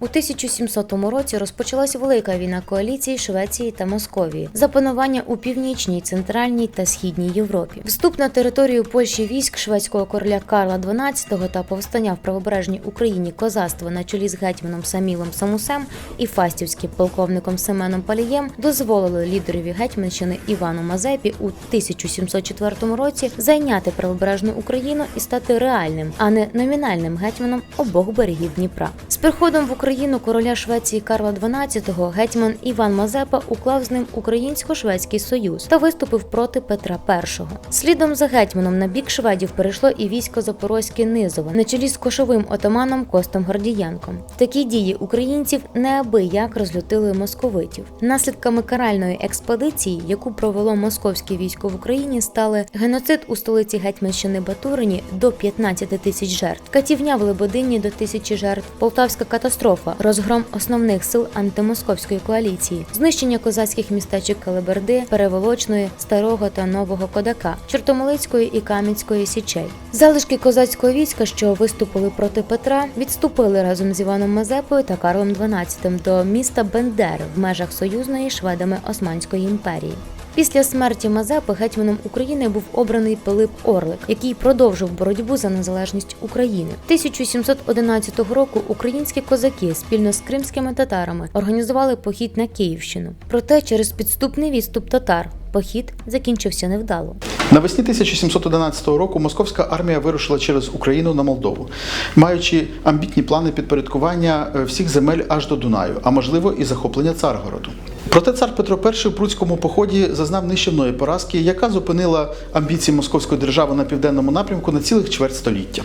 У 1700 році розпочалась велика війна коаліції Швеції та Московії за панування у північній, центральній та східній Європі. Вступ на територію Польщі військ шведського короля Карла XII та повстання в правобережній Україні козацтва на чолі з гетьманом Самілом Самусем і фастівським полковником Семеном Палієм дозволили лідерові гетьманщини Івану Мазепі у 1704 році зайняти правобережну Україну і стати реальним, а не номінальним гетьманом обох берегів Дніпра. З приходом в Україну короля Швеції Карла XII гетьман Іван Мазепа уклав з ним українсько-шведський союз та виступив проти Петра І. Слідом за гетьманом на бік шведів перейшло і військо Запорозьке Низове на чолі з кошовим отаманом Костом Гордієнком. Такі дії українців неабияк розлютили московитів. Наслідками каральної експедиції, яку провело московське військо в Україні, стали геноцид у столиці Гетьманщини Батурині до 15 тисяч жертв, катівня в Лебедині до тисячі жертв, полтавська катастрофа, розгром основних сил антимосковської коаліції, знищення козацьких містечок Калиберди, Переволочної, Старого та Нового Кодака, Чортомолицької і Кам'янської січей. Залишки козацького війська, що виступили проти Петра, відступили разом з Іваном Мазепою та Карлом XII до міста Бендери в межах союзної шведами Османської імперії. Після смерті Мазепи гетьманом України був обраний Пилип Орлик, який продовжив боротьбу за незалежність України. 1711 року українські козаки спільно з кримськими татарами організували похід на Київщину. Проте через підступний відступ татар похід закінчився невдало. Навесні 1711 року московська армія вирушила через Україну на Молдову, маючи амбітні плани підпорядкування е, всіх земель аж до Дунаю, а можливо і захоплення Царгороду. Проте цар Петро І в прудському поході зазнав нищівної поразки, яка зупинила амбіції московської держави на південному напрямку на цілих чверть століття.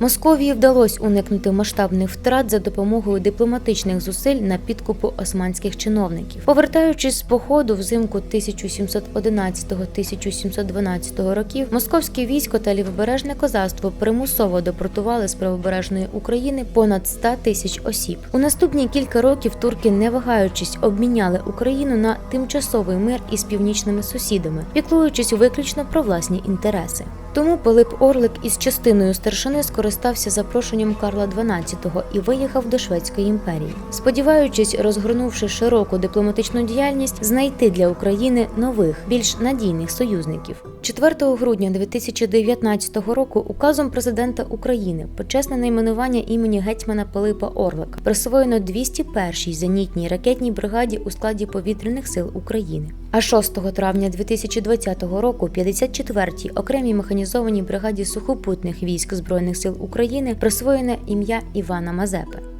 Московії вдалося уникнути масштабних втрат за допомогою дипломатичних зусиль на підкупу османських чиновників. Повертаючись з походу взимку 1711-1712 років, московське військо та лівобережне козацтво примусово депортували з правобережної України понад 100 тисяч осіб. У наступні кілька років турки, не вагаючись, обміняли Україну на тимчасовий мир із північними сусідами, піклуючись виключно про власні інтереси. Тому Пилип Орлик із частиною старшини скористався запрошенням Карла XII і виїхав до Шведської імперії, сподіваючись, розгорнувши широку дипломатичну діяльність, знайти для України нових, більш надійних союзників. 4 грудня 2019 року указом президента України почесне найменування імені гетьмана Пилипа Орлика присвоєно 201-й зенітній ракетній бригаді у складі повітряних сил України. А 6 травня 2020 року 54-й окремій механізованій бригаді сухопутних військ Збройних сил України присвоєне ім'я Івана Мазепи.